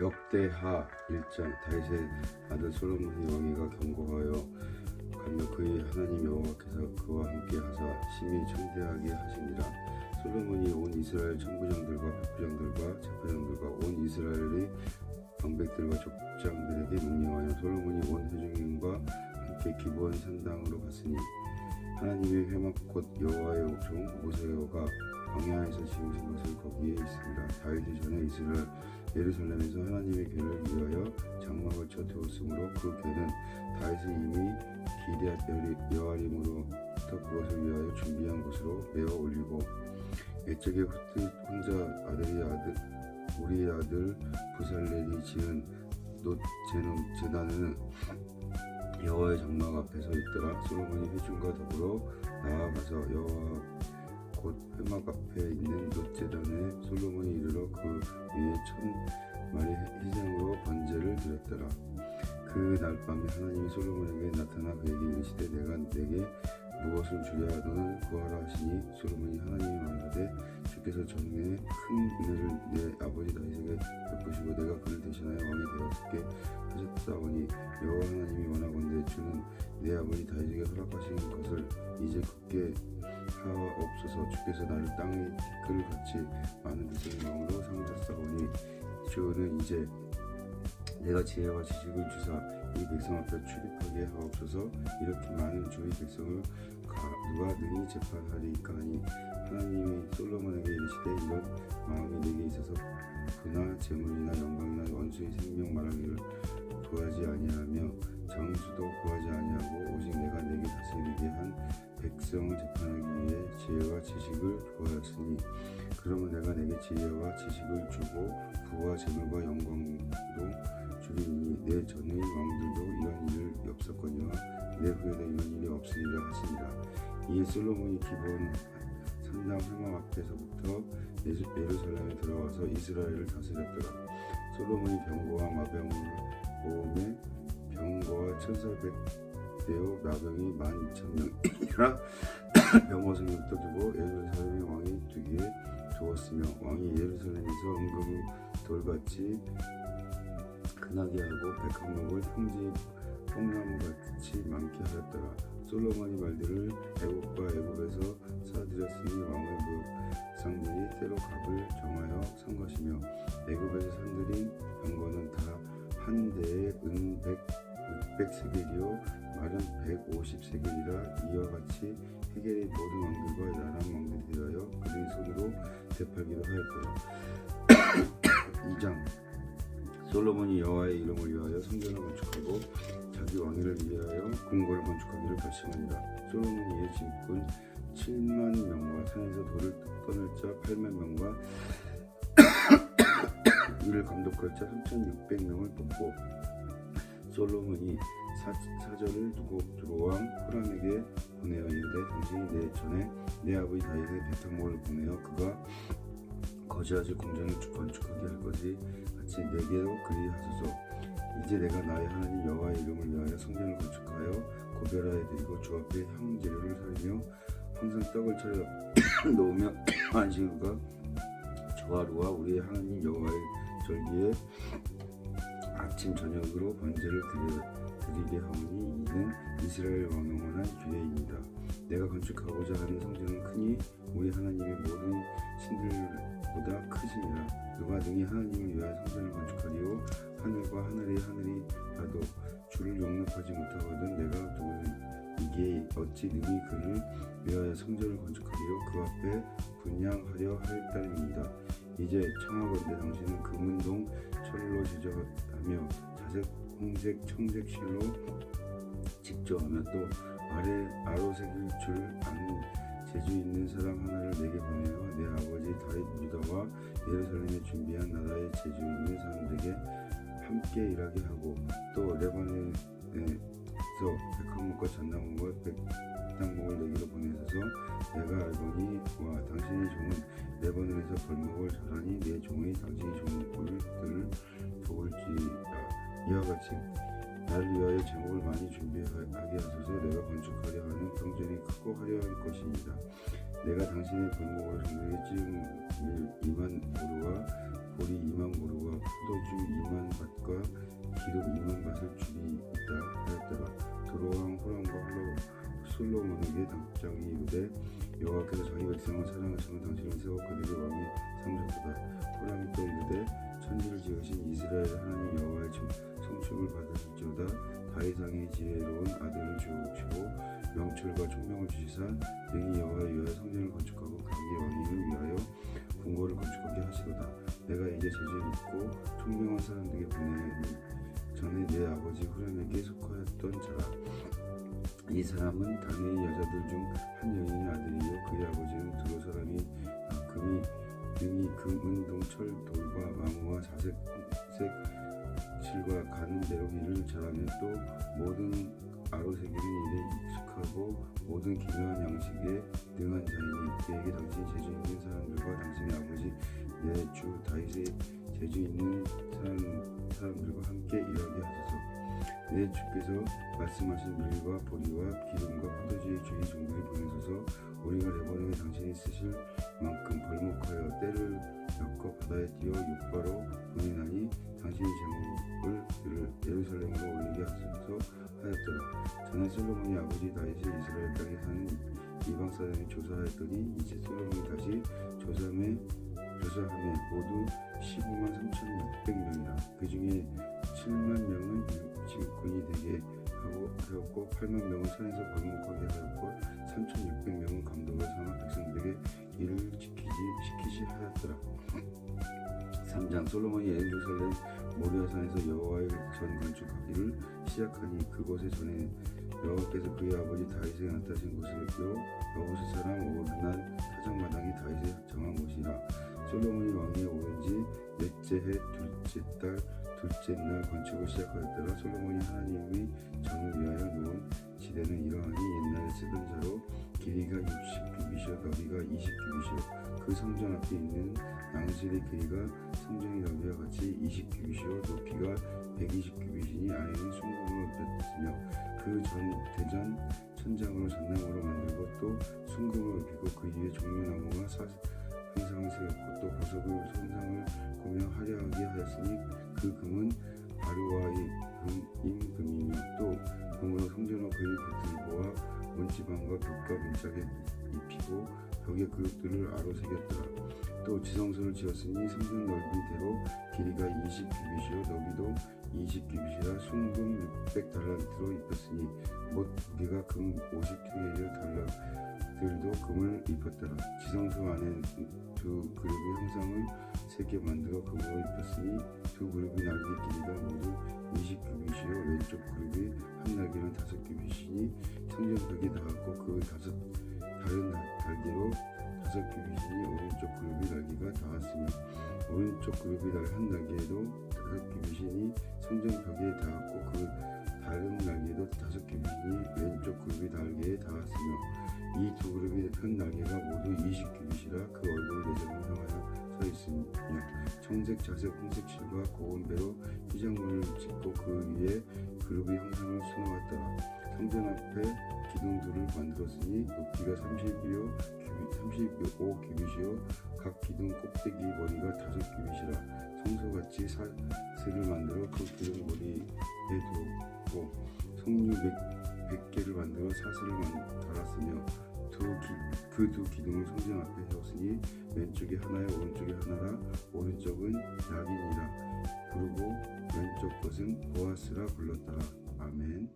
역대하 1장 다윗의 아들 솔로몬이 왕위가 경고하여 가며 그의 하나님 여호와께서 그와 함께 하사 심히 청대하게 하시니라 솔로몬이 온 이스라엘 천부장들과 백부장들과 제사장들과 온 이스라엘의 방백들과 족장들에게 명령하여 솔로몬이 온 회중인과 함께 기브온 산당으로 갔으니 하나님의 회막 곧 여호와의 종 모세가 광야에서 지으신 것을 거기에 있습니다. 다윗이 전에 이스라엘 예루살렘에서 하나님의 괴를 위하여 장막을 쳐 태웠으므로 그 괴는 다윗이 이미 기리앗 여아림으로부터 그것을 위하여 준비한 곳으로 메어 올리고 후트 혼자 아들이 아들 우리 아들 부살렐이 지은 놋 제는 제단은 여호와의 장막 앞에 서 있더라. 솔로몬이 회중과 더불어 나아가서 여호와 곧 회막 앞에 있는 놋 제단에 솔로몬이 이르러 그 위에 천 마리 희생으로 번제를 드렸더라. 그 날 밤에 하나님이 솔로몬에게 나타나 그에게 이르시되 내가 내게 무엇을 주랴 너는 구하라 하시니 솔로몬이 하나님이 말하되 주께서 전에 큰 은혜를 내 아버지 다윗에게 베푸시고 내가 그를 대신하여 왕이 되었게 하셨사오니 여호와 하나님이 원하건대 주는 내 아버지 다윗에게 허락하신 것을 이제 굳게 하옵소서 주께서 나를 땅의 티끌 같이 많은 마음으로 삼으셨사오니 주는 이제 내가 지혜와 지식을 주사 이 백성 앞에 출입하게 하옵소서. 이렇게 많은 주의 백성을 가- 누가 능히 재판하리까 하니 하나님이 솔로몬에게 이르시되 이런 마음이 내게 있어서 부나 재물이나 영광이나 원수의 생명 말하기를 구하지 아니하며 장수도 구하지 아니하고 오직 내가 내게 다스리게 한 백성을 재판하기 위해 지혜와 지식을 구하였으니 그러면 내가 내게 지혜와 지식을 주고 부와 재물과 영광도 주리니 내 전의 왕들도 이런 일을 없었거니와 내 후에도 이런 일이 없으리라 하시니라. 이에 솔로몬이 기본 산당 회막 앞에서부터 예루살렘에 들어와서 이스라엘을 다스렸더라. 솔로몬이 병거와 마병을 모음에 병거와 천사백 대요. 마병이 만 이천 명이라 병거승부터 두고 예루살렘의 왕이 되기에 두었으며 왕이 예루살렘에서 은금 돌같이 흔하게 하고 백합목을 평지 뽕나무같이 많게 하였더라. 솔로몬이 말들을 애국과 애국에서 사들였으니 왕의 무상들이 때로 값을 정하여 산 것이며 애국에서 산들인 병거는 다 한 대에 은 100, 600세겔이요 말은 150세겔이라 이와 같이 해겔의 모든 왕들과 나란 왕들이 되하여 그들의 손으로 되팔기도 하였더라. 2장 솔로몬이 여호와의 이름을 위하여 성전을 건축하고 자기 왕위를 위하여 궁궐을 건축하기를 결심하니라. 솔로몬이 이에 짐꾼 7만 명과 산에서 돌을 꺼낼 자 8만 명과 이를 감독할 자 3,600명을 뽑고 솔로몬이 사, 사절을 두고 두로왕 후람에게 보내어 이르되 당신이 내 전에 내 아버지 다윗의 배탕목을 보내어 그가 거지하지 궁전을 건축하게 할 것이 같이 내게로 그리하소서 이제 내가 나의 하나님 여호와의 이름을 위하여 성전을 건축하여 고별하여 드리고 주 앞에 향 재료를 살며 항상 떡을 차려 놓으며 안식일과 조화루와 우리의 하나님 여호와의 절기에 아침 저녁으로 번제를 드려, 드리게 하오니 이는 이스라엘 왕의 원한 규례입니다. 내가 건축하고자 하는 성전은 크니 우리 하나님의 모든 신들 보다 크시니라. 누가 능히 하나님을 위하여 성전을 건축하리요 하늘과 하늘의 하늘이라도 주를 용납하지 못하거든 내가 누구는 이게 어찌 능히 그를 위하여 성전을 건축하리요 그 앞에 분양하려 할 따름입니다. 이제 청하건대 당신은 금은동 철로 제조하며 자색 홍색 청색 실로 직조하며 또 아래 아로색일 줄 아는 재주 있는 사람 하나를 내게 보내어 내 아버지 다윗 유다와 예루살렘에 준비한 나라의 재주 있는 사람들에게 함께 일하게 하고 또 레바논에서 백합목과 잣나무와 백당목을 내기로 보내셔서 내가 알거니 와 당신의 종은 레바논에서 벌목을 자라니 내 종이 당신의 종들을 도울지라. 이와 같이 나를 위하여 제목을 많이 준비하게 하소서. 내가 건축하려 하는 성전이 크고 화려할 것입니다. 내가 당신의 골목을 정리해 찌은 밀 2만 보루와 보리 2만 보루와 포도주 2만 밭과 기름 이만 밭을 줄이 있다 하였더라. 도로왕 호람과 홀로 솔로몬에게 당장이 이르되 여호와께서 자기 백성을 사랑하시면 당신을 세워 그들의 왕이 삼으셨도다. 호람이 또 이르되 천지를 지으신 이스라엘 하나님 여호와의 청- 성축을 받으실지어다. 다윗 왕의 지혜로운 아들을 주시고 명철과 총명을 주시사 능히 여호와의 위하여 성전을 건축하고 그의 왕위를 위하여 궁궐을 건축하게 하시도다. 내가 이제 제주에 있고 총명한 사람들에게 보내니 전에 내 아버지 후렴에게 속하였던 자라. 이 사람은 당연히 여자들 중 한 여인의 아들이요. 그의 아버지는 두로 사람이 아, 금이 등이 금은 동철 돌과 망우와 자색 색 실과 가는 대로 일을 잘하며 또 모든 아로새기는 일에 익숙하고 모든 기묘한 양식에 능한 자이니 그에게 당신이 재주 있는 사람들과 당신의 아버지 내 주 다윗의 재주 있는 사람, 사람들과 함께 일하게 하소서. 내 주께서 말씀하신 밀과 보리와 기름과 포도주의 주의 종들이 보내소서. 우리가 레바논에 당신이 쓰실 만큼 벌목하여 때를 엮어 바다에 띄어 육바로 보내나니 솔로몬이 아버지 다윗이 이스라엘 땅에 사는 이방 사람이 조사하였더니 이제 솔로몬이 다시 조사함에 조사함에 모두 15만 3,600명이라 그 중에 7만 명은 일진군이 되게 하고 하였고 8만 명은 산에서 벌목하게 하였고 3,600명은 감독을 삼아 백성들에게 이를 지키지 시키시 하였더라. 3장 솔로몬이 예루살렘 모리아산에서 여호와의 전 건축하기를 시작하니 그곳에 전에 여호와께서 그의 아버지 다윗에게 나타나신 곳이요 여호수 사람 오르난 타작마당이 다윗의 정한 곳이라. 솔로몬이 왕위에 오른 지 넷째 해 둘째 달 둘째 날 건축을 시작하였더라. 솔로몬이 하나님의 전을 위하여 놓은 지대는 이러하니 옛날에 쓰던 자로 길이가 60규빗이요 너비가 20규빗이요. 그 성전 앞에 있는 양실의 길이가 성전의 너비와 같이 20규빗이요 높이가 120규빗이니 안에는 순금으로 폈으며 그 전 대전 천장으로 전나무로 만들고 또 순금으로 입히고 그 위에 종려나무와 사, 항상을 세웠고 또 보석을 손상을 꾸며 화려하게 하였으니 그 금은 바루와의 금이며 또 금으로 성전과 그의 겉들보와 문지방과 벽과 문짝에 입히고 벽에 그릇들을 아로 새겼더라. 또 지성소를 지었으니 성전 넓이대로 길이가 20규빗이요 너비도 20규빗이라 순금 600달란트로 입혔으니 못 무게가 금 50튀겔 달란트들도 금을 입혔더라. 지성소 안에 두 그룹의 형상을 세 개 만들어 금으로 입혔으니 두 그룹의 날개 길이가 모두 20규빗이요. 왼쪽 그룹의 한 날개는 다섯 규빗이니 벽에 닿았고 그 다섯 다른 날- 날개로 다섯 규빗이니 오른쪽 그룹의 날개가 닿았으며 오른쪽 그룹의 날한 날개도 다섯 규빗이니 성전 벽에 닿았고 그 다른 날개도 다섯 규빗이니 왼쪽 그룹의 날개에 닿았으며 이 두 그룹의 한 날개가 모두 20규빗이라 그 얼굴을 내장을 향하여 서 있으며 청색, 자색, 홍색 실과 고운 배로 휘장물을 짓고 그 위에 그룹의 형상을 수놓았더라 성전 앞에 기둥들을 만들었으니 높이가 30이요 규빗 35 규빗이요. 각 기둥 꼭대기 머리가 다섯 규빗이라 성소같이 사슬을 만들어 그 기둥 머리에 두었고 성류 백 개를 만들어 사슬을 만- 달았으며 그두 기둥을 성전 앞에 세웠으니 왼쪽에 하나요 오른쪽에 하나라. 오른쪽은 야긴이라 부르고 왼쪽 것은 보아스라 불렀더라. 아멘.